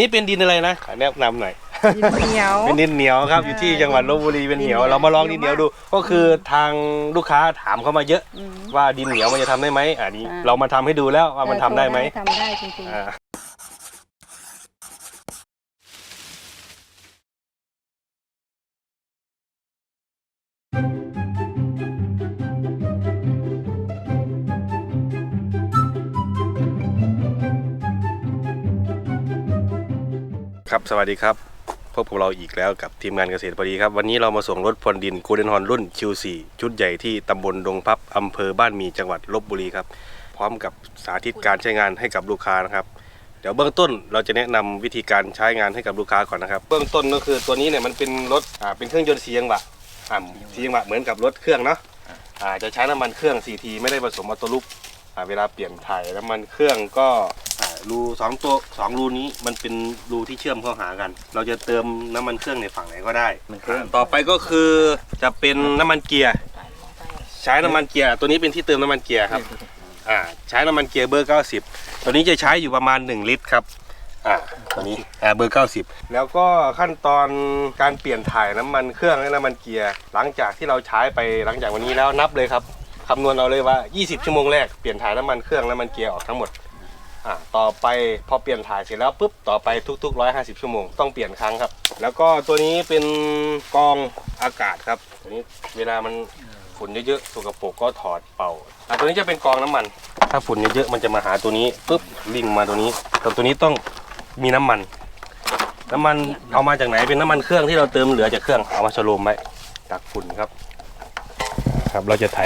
นี่เป็นดินอะไรนะแนะนำหน่อยดินเหนียว เป็นดินเหนียวครับอยู่ที่จังหวัดลบบุรีเป็นเหนียวดินเหนียวเรามาลองดินเหนียวดูก็คือทางลูกค้าถามเข้ามาเยอะอืมว่าดินเหนียวมันจะทำได้ไหมอ่านี้อ่าเรามาทำให้ดูแล้วว่ามันทำได้ไหมทำได้จริงอ่ ครับสวัสดีครับพบกับเราอีกแล้วกับทีมงานเกษตรพอดีครับ วันนี้เรามาส่งรถพรวนดินกูเดนฮอนรุ่น Q4 ชุดใหญ่ที่ตำบลดงพับอำเภอบ้านหมีจังหวัดลบบุรีครับ พร้อมกับสาธิตการใช้งานให้กับลูกค้านะครับ เดี๋ยวเบื้องต้นเราจะแนะนำวิธีการใช้งานให้กับลูกค้าก่อนนะครับ เบื้องต้นก็คือตัวนี้เนี่ยมันเป็นรถอ่าเป็นเครื่องยนต์สียังบะอ่าสียังบะเหมือนกับรถเครื่องเนาะอ่าจะใช้น้ำมันเครื่อง 4T ไม่ได้ผสมออโตลูปอ่าเวลาเปลี่ยนถ่ายน้ำมันเครื่องก็ รูสองตัวสองรูนี้มันเป็นรูที่เชื่อมเข้าหากัน เราจะเติมน้ำมันเครื่องในฝั่งไหนก็ได้อ่าต่อไปก็คือจะเป็นน้ำมันเกียร์ ใช้น้ำมันเกียร์ ตัวนี้เป็นที่เติมน้ำมันเกียร์ครับ อ่าใช้น้ำมันเกียร์เบอร์ 90 ตัวนี้จะใช้อยู่ประมาณ 1 ลิตรครับ อ่าตัวนี้อ่าเบอร์ 90 แล้วก็ขั้นตอนการเปลี่ยนถ่ายน้ำมันเครื่องและน้ำมันเกียร์ หลังจากที่เราใช้ไปหลังจากวันนี้แล้วนับเลยครับคำนวณเอาเลยว่า 20 ชั่วโมงแรกเปลี่ยนถ่ายน้ำมันเครื่องและน้ำมันเกียร์ออกทั้งหมด อ่าต่อไปพอเปลี่ยนถ่ายเสร็จแล้วปุ๊บต่อไปทุก ๆ 150 ชั่วโมงต้องเปลี่ยนครั้งครับ แล้วก็ตัวนี้เป็นกองอากาศครับตัวนี้เวลามันฝุ่นเยอะๆสกปรกก็ถอดเป่าอ่าตัวนี้จะเป็นกองน้ำมัน ถ้าฝุ่นเยอะๆมันจะมาหาตัวนี้ปุ๊บลิงมาตัวนี้ แต่ตัวนี้ต้องมีน้ำมัน น้ำมันเอามาจากไหนเป็นน้ำมันเครื่องที่เราเติมเหลือจากเครื่องเอามาฉโลมไว้ตักฝุ่นครับ ครับเราจะไถ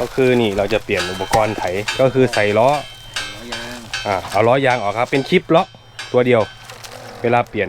ก็คือนี่เราจะเปลี่ยนอุปกรณ์ไถก็คือใส่ล้อ อ่าเอาล้อยางออกครับ เป็นคลิปล็อกตัวเดียว เวลาเปลี่ยน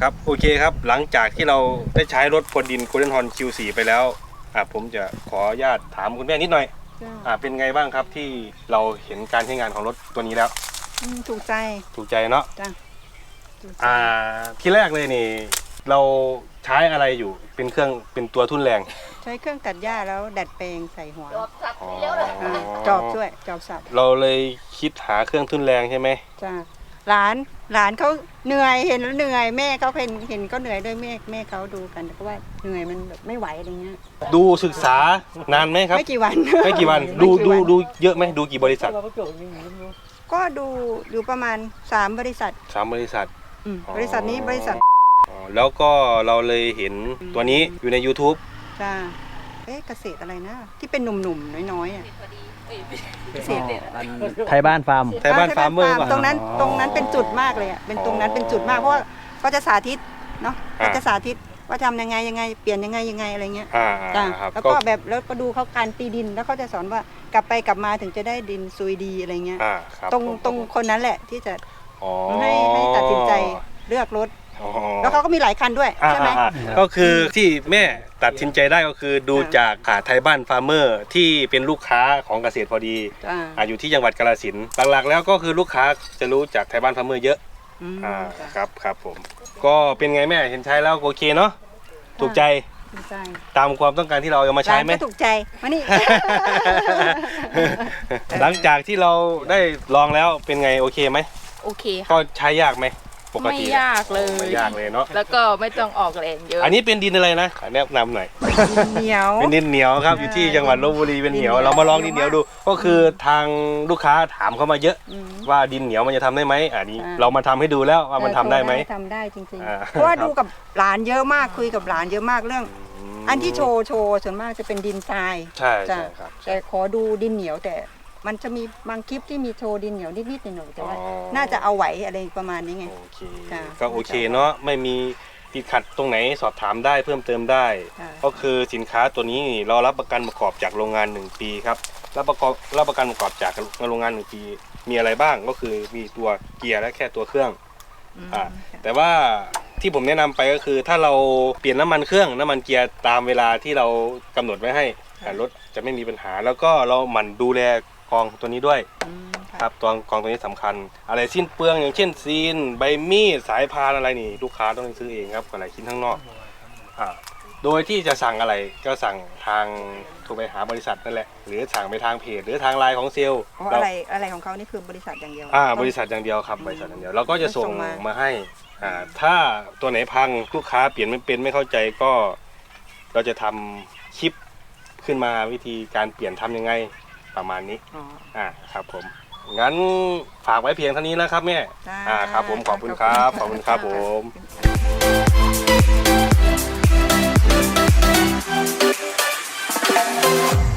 ครับโอเคครับหลังจากที่เราได้ใช้รถพรวนดิน Golden Horn Q4 ไปแล้วอะผมจะขออนุญาตถามคุณแม่นิดหน่อยๆจ้ะอะเป็นไงบ้างครับที่เราเห็นการใช้งานของรถตัวนี้แล้ว อืมถูกใจถูกใจเนาะจ้ะถูกใจอ่าที่แรกเลยนี่ เราใช้อะไรอยู่เป็นเครื่องเป็นตัวทุ่นแรงใช้เครื่องตัดหญ้าแล้วดัดแปลงใส่หัวอ๋ออ่าจอบด้วยจอบสับเราเลยคิดหาเครื่องทุ่นแรงใช่ไหมจ้ะ หลานหลานเขาเหนื่อยเห็นแล้วเหนื่อยแม่เขาเห็นเห็นก็เหนื่อยด้วยแม่แม่เขาดูกันแต่ก็ว่าเหนื่อยมันแบบไม่ไหวอะไรเงี้ยดูศึกษานานไหมครับ ไม่กี่วัน ไม่กี่วันดูดูดูเยอะไหมดูกี่บริษัท ก็ดูอยู่ประมาณสามบริษัทสามบริษัทอืมอ๋อบริษัทนี้บริษัทอ๋อแล้วก็เราเลยเห็นตัวนี้อยู่ใน YouTube จ้าเอ๊ะเกษตรอะไรนะ ที่เป็นหนุ่มๆน้อยๆอะ เกษตรไทยบ้านฟาร์ม ไทยบ้านอ่ฟาร์มเมอร์ตรงนั้นอ๋อตรงนั้นเป็นจุดมากเลยอะเป็นตรงนั้นเป็นจุดมากเพราะว่าก็จะสาธิตเนาะอ่า ก็จะสาธิตว่าทำยังไงยังไงเปลี่ยนยังไงยังไงอะไรเงี้ยอ่าจ้าครับแล้วก็แบบแล้วก็ดูเขาการตีดินแล้วเขาจะสอนว่ากลับไปกลับมาถึงจะได้ดินซุยดีอะไรเงี้ย อ่าครับตรงผมตรงคนนั้นแหละที่จะอ๋อให้ให้ตัดสินใจเลือกรถ อ๋อ แล้วเขาก็มีหลายคันด้วยอ่าใช่ไหม อ่าอ่าก็คือที่แม่ตัดสินใจได้ก็คือดูอ่าจากอ่าไทยบ้านฟาร์มเมอร์ ที่เป็นลูกค้าของเกษตรพอดีจ้า อ่าอยู่ที่จังหวัดกาฬสินธุ์หลักๆ แล้วก็คือลูกค้าจะรู้จากไทยบ้านฟาร์มเมอร์เยอะอืมอ่าจ้ะครับครับผม ก็เป็นไงแม่เห็นใช้แล้วโอเคเนาะถูกใจถูกใจตามความต้องการที่เราเอามาใช้ไหม ร้านก็ถูกใจมานี่ หลังจากที่เราได้ลองแล้วเป็นไงโอเคไหมโอเคก็ค่ะใช้ยากไหม ปกไม่ติยากเลย ไม่ยากเลยเนาะ แล้วก็ไม่ต้องออกแรงเยอะอันนี้เป็นดินอะไรนะแนะนำหน่อย เหนียว เป็นดินเหนียวครับเออออยู่ที่จังหวัดลบบุรีเป็นเหนียวดินเหนียว เรามาลองดินเหนียวดู ก็คือทางลูกค้าถามเข้ามาเยอะอืมว่าดินเหนียวมันจะทำได้ไหมอันนี้ อ่า เรามาทำให้ดูแล้วว่ามันทำได้ไหมเออทำได้จริงอ่าๆเพราะว่าดูกับหลานเยอะมากคุยกับหลานเยอะมากเรื่อง อันที่โชว์โชว์ส่วนมากจะเป็นดินทราย ใช่จ้ะใช่ครับ แต่ขอดูดินเหนียวแต่ มันจะมีบางคลิปที่มีโชว์ดินเหนียวนิดๆหน่อยๆแต่ว่าอ๋อ น่าจะเอาไหวอะไรประมาณนี้ไง โอเคจ้ะก็โอเคเนาะไม่มีติดขัดตรงไหนสอบถามได้เพิ่มเติมได้ ค่ะ ก็คือสินค้าตัวนี้เรารับประกันประกอบจากโรงงาน 1 ปีครับรับประกอบรับประกันประกอบจากโรงงาน 1 ปี มีอะไรบ้างก็คือมีตัวเกียร์และแค่ตัวเครื่อง อืมอ่าค่ะแต่ว่าที่ผมแนะนำไปก็คือถ้าเราเปลี่ยนน้ำมันเครื่องน้ำมันเกียร์ตามเวลาที่เรากำหนดไว้ให้อ่ารถจะไม่มีปัญหา แล้วก็เราหมั่นดูแล กองตัวนี้ด้วย อืมค่ะครับตัวกองตัวนี้สำคัญ อะไรสิ้นเปลืองอย่างเช่นซีน ใบมีดสายพานอะไรนี่ลูกค้าต้องซื้อเองครับอะไรชิ้นข้างนอกอ่าโดยที่จะสั่งอะไรก็สั่งทางโทรไปหาบริษัทนั่นแหละ หรือสั่งไปทางเพจหรือทางไลน์ของเซลล์เพราะเราอะไรอะไรของเขานี่คือบริษัทอย่างเดียวอ่าต้องบริษัทอย่างเดียวครับบริษัทอย่างเดียวเราก็จะส่งส่งมา มาให้อ่าถ้าตัวไหนพังลูกค้าเปลี่ยนไม่เป็นไม่เข้าใจก็ เราจะทำคลิปขึ้นมาวิธีการเปลี่ยนทำยังไง ประมาณนี้อ๋อ อ่าครับผม งั้นฝากไว้เพียงเท่านี้แล้วครับแม่จ้าอ่าครับผมขอบคุณครับ ขอบคุณครับผมม